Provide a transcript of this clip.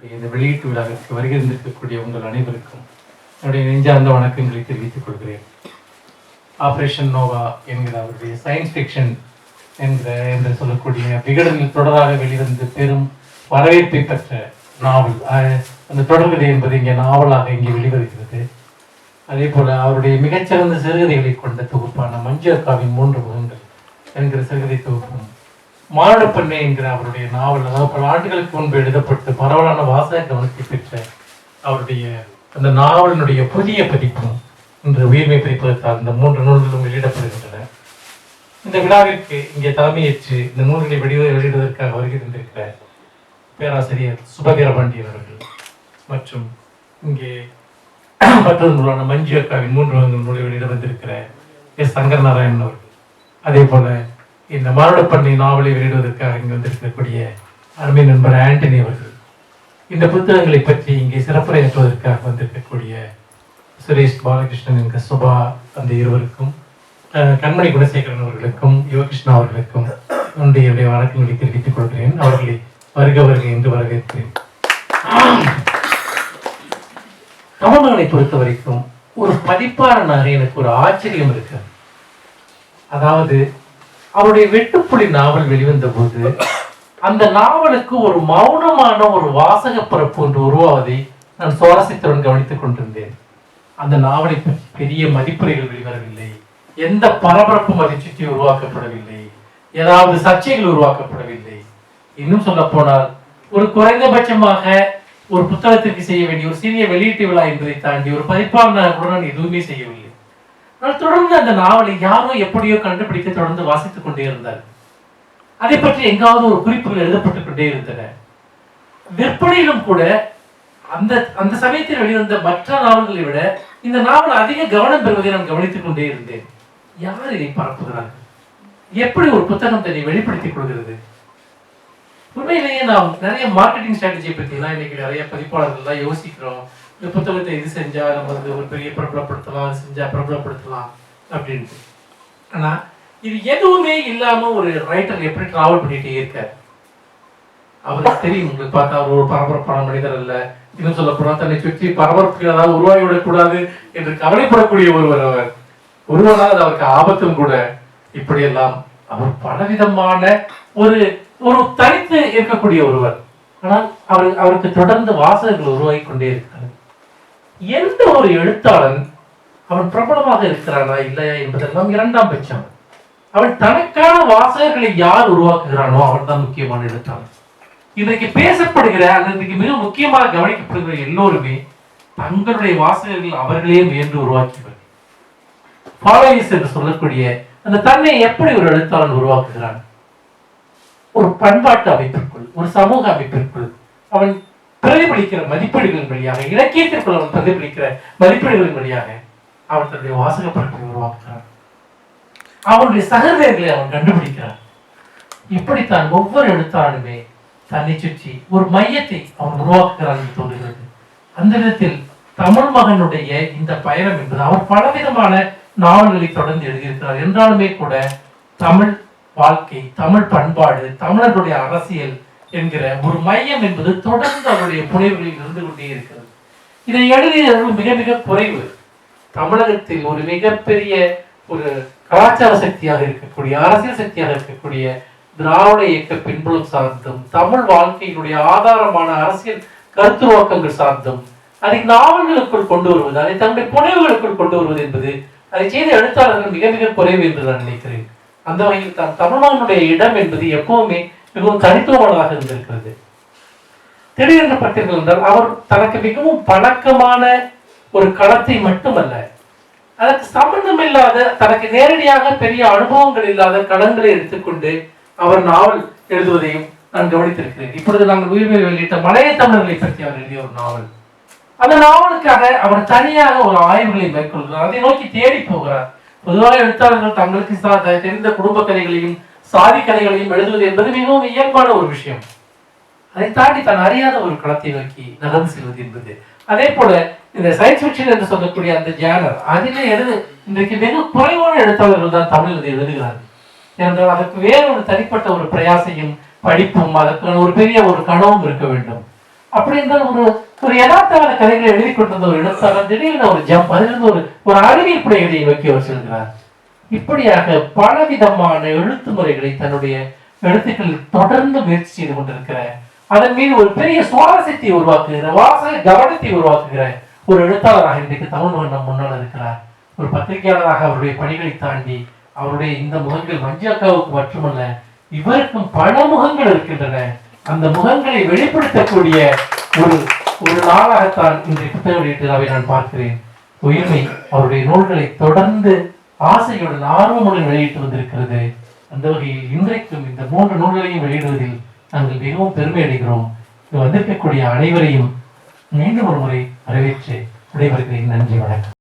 என்னுடைய இந்த வெளியீட்டு விழாவிற்கு வருகை இருந்திருக்கக்கூடிய உங்கள் அனைவருக்கும் என்னுடைய நெஞ்சார்ந்த வணக்கங்களை தெரிவித்துக் கொள்கிறேன். ஆப்ரேஷன் நோவா என்கிற அவருடைய சயின்ஸ் ஃபிக்ஷன் என்கிற என்று சொல்லக்கூடிய விகடனில் தொடராக வெளிவந்து பெரும் வரவேற்பை பெற்ற நாவல். அந்த தொடர்கதை என்பது இங்கே நாவலாக இங்கே வெளிவருகிறது. அதே போல அவருடைய மிகச்சிறந்த சிறுகதைகளை கொண்ட தொகுப்பான மஞ்சு அக்காவின் மூன்று முகங்கள் என்கிற சிறுகதை தொகுப்பும் மாரடப்பண்ணை என்கிற அவருடைய நாவல் அதாவது பல ஆண்டுகளுக்கு முன்பு எழுதப்பட்டு பரவலான வாசக கவனத்தை பெற்ற அவருடைய அந்த நாவலினுடைய புதிய பதிப்பும் இன்று உயிர்மை பதிப்பதற்காக இந்த மூன்று நூல்களும் வெளியிடப்படுகின்றன. இந்த விழாவிற்கு இங்கே தலைமையேற்று இந்த நூல்களை வெளியிட வெளியிடுவதற்காக வருகை தந்திருக்கிற பேராசிரியர் சுபவீர அவர்கள் மற்றும் இங்கே மற்றொரு நூலான மஞ்சு அக்காவின் மூன்று நூலை வெளியிட வந்திருக்கிற எஸ் சங்கர் நாராயணன் அவர்கள். அதே போல இந்த மரணப்பண்ணை நாவலை வெளியிடுவதற்காக இங்கே வந்திருக்கக்கூடிய அருமை நண்பர் ஆண்டனி அவர்கள். இந்த புத்தகங்களை பற்றி இங்கே சிறப்புரையாற்றுவதற்காக வந்திருக்கக்கூடிய சுரேஷ் பாலகிருஷ்ணன் என்கிற சுபா அந்த இருவருக்கும் கண்மணி குணசேகரன் அவர்களுக்கும் யுவகிருஷ்ணா அவர்களுக்கும் என்னுடைய வணக்கங்களை தெரிவித்துக் கொள்கிறேன். அவர்களை வருக வருக என்று வரவேற்கிறேன். கமல்மகனை பொறுத்த வரைக்கும் ஒரு பதிப்பாளனாக எனக்கு ஒரு ஆச்சரியம் இருக்கு. அதாவது அவருடைய வெட்டுப்புலி நாவல் வெளிவந்த போது அந்த நாவலுக்கு ஒரு மௌனமான ஒரு வாசக பரப்பு ஒன்று உருவாவதை நான் சுவாரஸ்யத்துடன் கவனித்துக் கொண்டிருந்தேன். அந்த நாவலை பெரிய மதிப்புரைகள் வெளிவரவில்லை. எந்த பரபரப்பு மதிச்சுட்டி உருவாக்கப்படவில்லை. ஏதாவது சர்ச்சைகள் உருவாக்கப்படவில்லை. இன்னும் சொல்ல போனால் ஒரு குறைந்தபட்சமாக ஒரு புத்தகத்திற்கு செய்ய வேண்டிய ஒரு சிறிய வெளியீட்டு விழா என்பதை தாண்டி ஒரு பதிப்பாளனாக கூட நான் எதுவுமே செய்யவில்லை. தொடர்ந்து அந்த நாவலை யாரோ எப்படியோ கண்டுபிடித்து தொடர்ந்து வாசித்துக் கொண்டே இருந்தார். அதை பற்றி எங்காவது ஒரு குறிப்புகள் எழுதப்பட்டு கொண்டே இருந்தன. விற்பனையிலும் கூட அந்த அந்த சமயத்தில் வெளிவந்த மற்ற நாவல்களை விட இந்த நாவல் அதிக கவனம் பெறுவதை நான் கவனித்துக் கொண்டே இருந்தேன். யார் இதை பரப்புகிறார்கள்? எப்படி ஒரு புத்தகம் தன்னை வெளிப்படுத்திக் கொள்கிறது? உண்மையிலேயே நாம் நிறைய மார்க்கெட்டிங் ஸ்ட்ராட்டஜியை பற்றிலாம் இன்னைக்கு நிறைய பதிப்பாளர்கள்லாம் யோசிக்கிறோம். இந்த புத்தகத்தை இது செஞ்சா நம்ம வந்து ஒரு பெரிய பிரபலப்படுத்தலாம் அது செஞ்சா பிரபலப்படுத்தலாம் அப்படின்ட்டு. ஆனா இது எதுவுமே இல்லாம ஒரு ரைட்டர் எப்படி ட்ராவல் பண்ணிட்டே இருக்கார்? அவருக்கு தெரியும் உங்களுக்கு பார்த்தா அவர் ஒரு பரபரப்பான மனிதர் அல்ல. இன்னும் சொல்ல போனால் தன்னை சுற்றி பரபரப்புகள் ஏதாவது உருவாகி விடக்கூடாது என்று கவலைப்படக்கூடிய ஒருவர் அவர். ஒருவனால் அது அவருக்கு ஆபத்தும் கூட. இப்படியெல்லாம் அவர் பலவிதமான ஒரு ஒரு தனித்து இருக்கக்கூடிய ஒருவர். ஆனால் அவர் அவருக்கு தொடர்ந்து வாசகர்கள் உருவாகி கொண்டே இருக்கிறார் எந்த ஒரு எழுத்தாளன் அவன் பிரபலமாக இருக்கிறானா இல்லையா என்பதெல்லாம் இரண்டாம் பட்சம். அவன் தனக்கான வாசகர்களை யார் உருவாக்குகிறானோ அவன் தான் முக்கியமான எழுத்தாளன். இன்றைக்கு பேசப்படுகிற அல்லது இன்றைக்கு மிக முக்கியமாக கவனிக்கப்படுகிற எல்லோருமே தங்களுடைய வாசகர்கள் அவர்களே முயன்று உருவாக்கியவர். ஃபாலோயிஸ் என்று சொல்லக்கூடிய அந்த தன்னை எப்படி ஒரு எழுத்தாளன் உருவாக்குகிறான்? ஒரு பண்பாட்டு அமைப்பிற்குள் ஒரு சமூக அமைப்பிற்குள் அவன் பிரதிபலிக்கிற மதிப்பீடுகளின் வழியாக இலக்கியத்திற்குள் அவன் பிரதிபலிக்கிற மதிப்பீடுகளின் வழியாக அவன் தன்னுடைய வாசக பரப்பை உருவாக்குகிறான். அவனுடைய சகோதரர்களை அவன் கண்டுபிடிக்கிறான். இப்படித்தான் ஒவ்வொரு எழுத்தாளனுமே தன்னை சுற்றி ஒரு மையத்தை அவன் உருவாக்குகிறான் என்று தோன்றுகிறது. அந்த விதத்தில் தமிழ் மகனுடைய இந்த பயணம் என்பது அவர் பலவிதமான நாவல்களை தொடர்ந்து எழுதியிருக்கிறார். என்றாலுமே கூட தமிழ் வாழ்க்கை தமிழ் பண்பாடு தமிழர்களுடைய அரசியல் என்கிற ஒரு மையம் என்பது தொடர்ந்து அவருடைய புனைவுகளில் இருந்து கொண்டே இருக்கிறது. இதை எழுதியவர்கள் மிக மிக குறைவு. தமிழகத்தில் ஒரு மிகப்பெரிய ஒரு கலாச்சார சக்தியாக இருக்கக்கூடிய அரசியல் சக்தியாக இருக்கக்கூடிய திராவிட இயக்க பின்புலம் சார்ந்தும் தமிழ் வாழ்க்கையினுடைய ஆதாரமான அரசியல் கருத்துருவாக்கங்கள் சார்ந்தும் அதை நாவல்களுக்குள் கொண்டு வருவது அதை தன்னுடைய புனைவுகளுக்குள் கொண்டு வருவது என்பது அதை செய்த எழுத்தாளர்கள் மிக மிக குறைவு என்று நான் நினைக்கிறேன். அந்த வகையில் தான் தமிழ்நாடுடைய இடம் என்பது எப்பவுமே மிகவும் தனித்துவமானதாக இருந்திருக்கிறது. திடீரென்று பார்த்தீர்கள் என்றால் அவர் தனக்கு மிகவும் பழக்கமான ஒரு களத்தை மட்டுமல்ல அதற்கு சம்பந்தம் இல்லாத தனக்கு நேரடியாக பெரிய அனுபவங்கள் இல்லாத களங்களை எடுத்துக்கொண்டு அவர் நாவல் எழுதுவதையும் நான் கவனித்திருக்கிறேன். இப்பொழுது நாங்கள் உயிர்மை வெளியிட்ட மலைய தமிழர்களை பற்றி அவர் எழுதிய ஒரு நாவல். அந்த நாவலுக்காக அவர் தனியாக ஒரு ஆய்வுகளை மேற்கொள்கிறார். அதை நோக்கி தேடி போகிறார். பொதுவாக எழுத்தாளர்கள் தங்களுக்கு தெரிந்த குடும்ப கதைகளையும் சாதி கதைகளையும் எழுதுவது என்பது மிகவும் இயல்பான ஒரு விஷயம். அதை தாண்டி தான் அறியாத ஒரு களத்தை நோக்கி நகர்ந்து செல்வது என்பது. அதே போல இந்த சயின்ஸ் ஃபிக்ஷன் என்று சொல்லக்கூடிய அந்த ஜேனர் அதிலே எழுது இன்றைக்கு மிக குறைவான எழுத்தாளர்கள் தான் தமிழில் இதை எழுதுகிறார்கள். ஏனென்றால் அதற்கு வேற ஒரு தனிப்பட்ட ஒரு பிரயாசையும் படிப்பும் அதற்கான ஒரு பெரிய ஒரு கனவும் இருக்க வேண்டும். அப்படி என்றால் ஒரு ஒரு யதார்த்தமான கதைகளை எழுதி கொண்டிருந்த ஒரு எழுத்தாளர் திடீர்னு ஒரு ஜம்ப் அதிலிருந்து ஒரு ஒரு அறிவியல் பிள்ளைகளை நோக்கி அவர் செல்கிறார். இப்படியாக பலவிதமான எழுத்து முறைகளை தன்னுடைய எழுத்துக்களில் தொடர்ந்து முயற்சி செய்து கொண்டிருக்கிற அதன் மீது ஒரு பெரிய சுவாரஸ்யத்தை உருவாக்குகிற வாசக கவனத்தை உருவாக்குகிற ஒரு எழுத்தாளராக இன்றைக்கு தமிழ் மகன் நம் முன்னால் இருக்கிறார். ஒரு பத்திரிகையாளராக அவருடைய பணிகளை தாண்டி அவருடைய இந்த முகங்கள் மஞ்சாக்காவுக்கு மட்டுமல்ல இவருக்கும் பல முகங்கள் இருக்கின்றன. அந்த முகங்களை வெளிப்படுத்தக்கூடிய ஒரு ஒரு நாளாகத்தான் இன்றைய புத்தக வெளியீட்டு நான் பார்க்கிறேன். உயிர்மை அவருடைய நூல்களை தொடர்ந்து ஆசையுடன் ஆர்வமுடன் வெளியிட்டு வந்திருக்கிறது. அந்த வகையில் இன்றைக்கும் இந்த மூன்று நூல்களையும் வெளியிடுவதில் நாங்கள் மிகவும் பெருமை அடைகிறோம். வந்திருக்கக்கூடிய அனைவரையும் மீண்டும் ஒரு முறை வரவேற்று விடைபெறுகிறேன். நன்றி வணக்கம்.